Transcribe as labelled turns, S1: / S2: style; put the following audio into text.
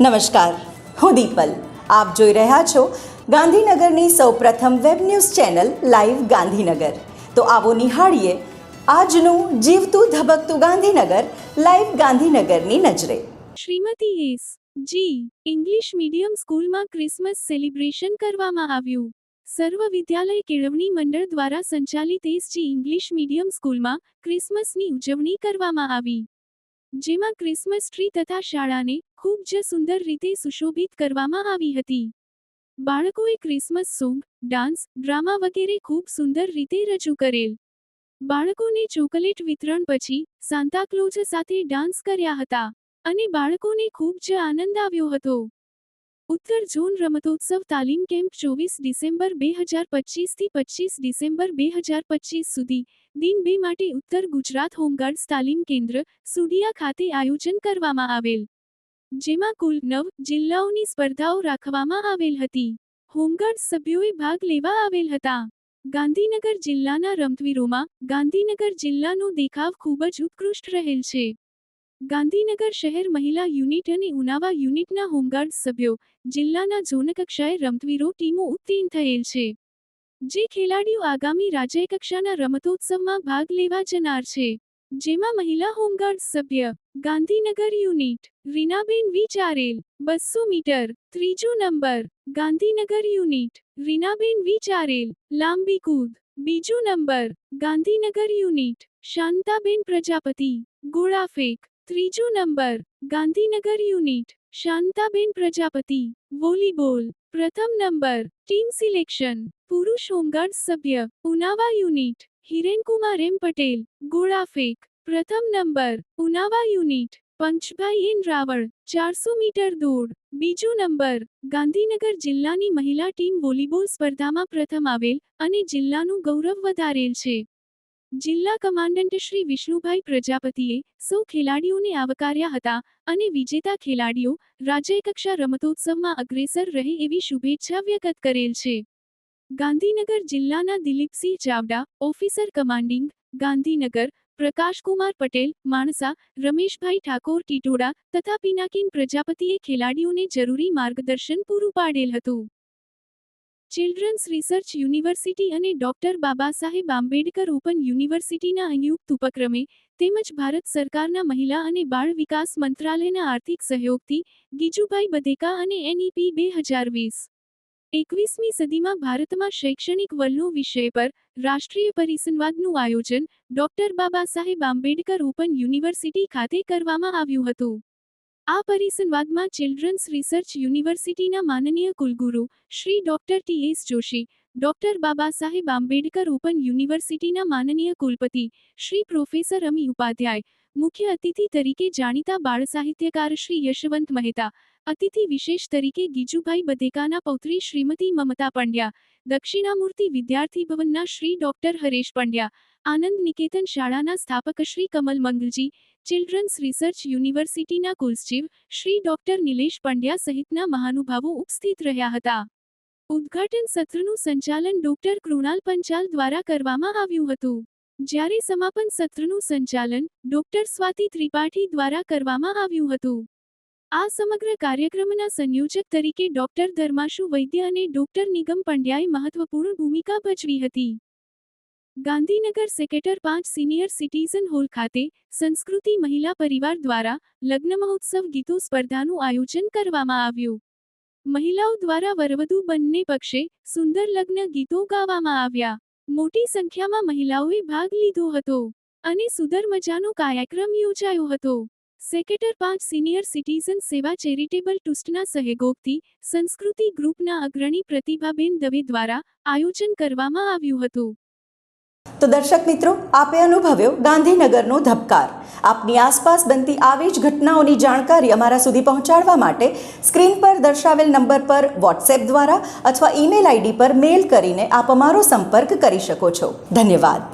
S1: નમસ્કાર. હું દીપલ. આપ જોઈ રહ્યા છો ગાંધીનગરની સૌપ્રથમ web news channel live Gandhinagar. તો આવો નિહાળીએ આજનું જીવતું ધબકતું ગાંધીનગર લાઈવ ગાંધીનગરની નજરે.
S2: Shrimati S. G. English medium સ્કૂલમાં ક્રિસમસ સેલિબ્રેશન કરવામાં આવ્યું. સર્વ વિદ્યાલય કેળવણી મંડળ દ્વારા સંચાલિત એસજી ઇંગ્લિશ મીડિયમ સ્કૂલમાં ક્રિસમસની ઉજવણી કરવામાં આવી. જેમાં ક્રિસમસ ટ્રી તથા શાળાને ખૂબ જ સુંદર રીતે સુશોભિત કરવામાં આવી હતી. બાળકોએ ક્રિસમસ સોંગ, ડાન્સ, ડ્રામા વગેરે ખૂબ સુંદર રીતે રજૂ કરેલ. બાળકોને ચોકલેટ વિતરણ પછી સાંતાક્લોઝ સાથે ડાન્સ કર્યા હતા અને બાળકોને ખૂબ જ આનંદ આવ્યો હતો. ઉત્તર ઝોન રમતોત્સવ તાલીમ કેમ્પ ચોવીસ ડિસેમ્બર બે હજાર પચીસથી પચીસ ડિસેમ્બર બે હજાર પચીસ સુધી. દિન બે માટે ઉત્તર ગુજરાત હોમગાર્ડ્સ તાલીમ કેન્દ્ર, સુડિયા ખાતે આયોજન કરવામાં આવેલ. જેમાં કુલ નવ જિલ્લાઓની સ્પર્ધાઓ રાખવામાં આવેલ હતી. હોમગાર્ડ સભ્યોએ ભાગ લેવા આવેલ હતા. ગાંધીનગર જિલ્લાના રમતવીરોમાં ગાંધીનગર જિલ્લાનો દેખાવ ખૂબ જ ઉત્કૃષ્ટ રહેલ છે. ગાંધીનગર શહેર મહિલા યુનિટ અને ઉનાવા યુનિટના હોમગાર્ડ સભ્યો જિલ્લાના ઝોનકક્ષાએ રમતવીરો ટીમો ઉત્તીર્ણ થયેલ છે. જે ખેલાડીઓ આગામી રાજ્યકક્ષાના રમતોત્સવમાં ભાગ લેવા જનાર છે. જેમાં મહિલા હોમગાર્ડ સભ્ય ગાંધીનગર યુનિટ, રીનાબેન વિચારેલ બસો મીટર, ત્રીજો નંબર, ગાંધીનગર યુનિટ, રીનાબેન વિચારેલ લાંબી કૂદ, બીજો નંબર, ગાંધીનગર યુનિટ, શાંતાબેન પ્રજાપતિ, ગોળાફેંક ત્રીજો number, Gandhinagar unit, Shantaben Prajapati, volleyball. પ્રથમ નંબર, ટીમ સિલેક્શન, પુરુષ હોમગાર્ડ સભ્ય, ઉનાવા યુનિટ, હિરેનકુમાર એમ પટેલ, ગોળાફેંક. પ્રથમ number, Unava unit, Panchabhai N Raval, ચારસો મીટર દોડ. બીજો નંબર, ગાંધીનગર જિલ્લાની મહિલા ટીમ વોલીબોલ સ્પર્ધામાં પ્રથમ આવેલ અને જિલ્લાનું ગૌરવ વધારેલ છે. જિલ્લા કમાન્ડન્ટ શ્રી વિષ્ણુભાઈ પ્રજાપતિએ સૌ ખેલાડીઓને આવકાર્યા હતા અને વિજેતા ખેલાડીઓ રાજ્યકક્ષા રમતોત્સવમાં અગ્રેસર રહે એવી શુભેચ્છા વ્યક્ત કરેલ છે. ગાંધીનગર જિલ્લાના દિલીપસિંહ ચાવડા, ઓફિસર કમાન્ડિંગ, ગાંધીનગર, પ્રકાશકુમાર પટેલ, માણસા, રમેશભાઈ ઠાકોર ટીટોડા તથા પિનાકીન પ્રજાપતિએ ખેલાડીઓને જરૂરી માર્ગદર્શન પૂરું પાડેલ હતું. ચિલ્ડ્રન્સ રિસર્ચ યુનિવર્સિટી અને ડોક્ટર બાબા સાહેબ આંબેડકર ઓપન યુનિવર્સિટીના સંયુક્ત ઉપક્રમે તેમજ ભારત સરકારના મહિલા અને બાળ વિકાસ મંત્રાલયના આર્થિક સહયોગથી ગીજુભાઈ બધેકા અને એનઈપી બે હજાર વીસ એકવીસમી સદીમાં ભારતમાં શૈક્ષણિક વલનો વિષય પર રાષ્ટ્રીય પરિસંવાદનું આયોજન doctor Baba Saheb Ambedkar open university ખાતે કરવામાં આવ્યું હતું. આ પરિસંવાદમાં ચિલ્ડ્રન્સ રિસર્ચ યુનિવર્સિટીના માનનીય કુલગુરુ Shri doctor T S Joshi, doctor Baba Saheb Ambedkar open યુનિવર્સિટીના માનનીય કુલપતિ શ્રી પ્રોફેસર અમી ઉપાધ્યાય, મુખ્ય અતિથિ તરીકે જાણીતા બાળ સાહિત્યકાર શ્રી યશવંત મહેતા અતિથિ વિશેષ તરીકે ગીજુભાઈ બધેકાના પૌત્રી શ્રીમતી મમતા પંડ્યા, દક્ષિણામૂર્તિ વિદ્યાર્થી ભવનના શ્રી ડોક્ટર હરેશ પંડ્યા, આનંદ નિકેતન શાળાના સ્થાપક શ્રી કમલ મંગલજી, ચિલ્ડ્રન્સ રિસર્ચ યુનિવર્સિટીના કુલસચિવ શ્રી ડોક્ટર નિલેશ પંડ્યા સહિતના મહાનુભાવો ઉપસ્થિત રહ્યા હતા. ઉદ્ઘાટન સત્રનું સંચાલન ડોક્ટર કૃણાલ પંચાલ દ્વારા કરવામાં આવ્યું હતું. જ્યારે સમાપન સત્રનું સંચાલન ડોક્ટર સ્વાતિ ત્રિપાઠી દ્વારા કરવામાં આવ્યું હતું. આ સમગ્ર કાર્યક્રમના સંયોજક તરીકે ડોક્ટર ધર્માશુ વૈદ્ય અને ડોક્ટર નિગમ પંડ્યાએ મહત્વપૂર્ણ ભૂમિકા ભજવી હતી. ગાંધીનગર સેકેટર પાંચ સિનિયર સિટીઝન હોલ ખાતે સંસ્કૃતિ મહિલા પરિવાર દ્વારા લગ્ન મહોત્સવ ગીતો સ્પર્ધાનું આયોજન કરવામાં આવ્યું. મહિલાઓ દ્વારા વરવધુ બંને પક્ષે સુંદર લગ્ન ગીતો ગાવામાં આવ્યા. મોટી સંખ્યામાં મહિલાઓએ ભાગ લીધો હતો અને સુંદર મજાનો કાર્યક્રમ યોજાયો હતો. સેક્ટર પાંચ સિનિયર સિટીઝન સેવા ચેરિટેબલ ટ્રસ્ટના સહયોગથી સંસ્કૃતિ ગ્રુપના અગ્રણી પ્રતિભાબેન દવે દ્વારા આયોજન કરવામાં આવ્યું હતું.
S1: તો દર્શક મિત્રો, આપે અનુભવ્યો ગાંધીનગરનો ધબકાર. આપની આસપાસ બનતી આવી જ ઘટનાઓની જાણકારી અમારા સુધી પહોંચાડવા માટે સ્ક્રીન પર દર્શાવેલ નંબર પર વોટ્સએપ દ્વારા અથવા ઈમેલ આઈડી પર મેલ કરીને આપ અમારો સંપર્ક કરી શકો છો. ધન્યવાદ.